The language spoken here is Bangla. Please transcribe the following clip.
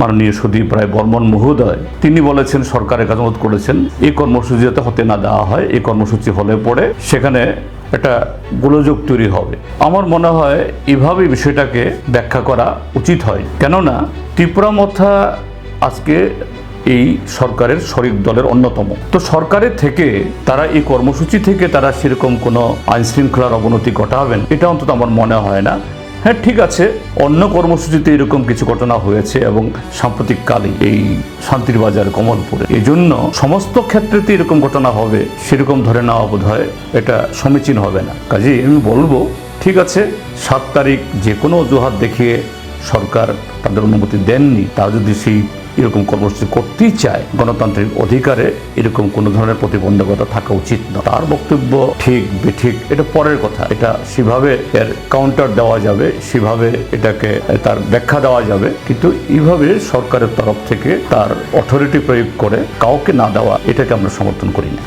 মাননীয় সুদীপ রায় বর্মন মহোদয়, তিনি বলেছেন, সরকারের কাছে অনুরোধ করেছেন, এই কর্মসূচি যাতে হতে না দেওয়া হয়, এই কর্মসূচি হলে পরে সেখানে একটা গোলযোগ তৈরি হবে। আমার মনে হয়, এভাবে বিষয়টাকে ব্যাখ্যা করা উচিত হয়। কেননা, ত্রিপুরা মথা আজকে এই সরকারের শরিক দলের অন্যতম। তো সরকারের থেকে তারা এই কর্মসূচি থেকে তারা সেরকম কোনো আইন শৃঙ্খলার অবনতি ঘটাবেন, এটা অন্তত আমার মনে হয় না। হ্যাঁ ঠিক আছে। অন্য কর্মসূচিতে এরকম কিছু ঘটনা হয়েছে এবং সাম্প্রতিককালে এই শান্তির বাজার কমলপুরে। এই জন্য সমস্ত ক্ষেত্রেতে এরকম ঘটনা হবে, সেরকম ধরে নেওয়া বোধ হয় এটা সমীচীন হবে না। কাজে আমি বলব, ঠিক আছে, সাত তারিখ যে কোনো অজুহাত দেখিয়ে সরকার তাদের অনুমতি দেননি, তা যদি সেই এরকম কর্মসূচি করতেই চায়, গণতান্ত্রিক অধিকারে এরকম কোনো ধরনের প্রতিবন্ধকতা থাকা উচিত না। তার বক্তব্য ঠিক, বেঠিক, এটা পরের কথা। এটা সেভাবে এর কাউন্টার দেওয়া যাবে, সেভাবে এটাকে তার ব্যাখ্যা দেওয়া যাবে। কিন্তু এইভাবে সরকারের তরফ থেকে তার অথরিটি প্রয়োগ করে কাউকে না দেওয়া, এটাকে আমরা সমর্থন করি না।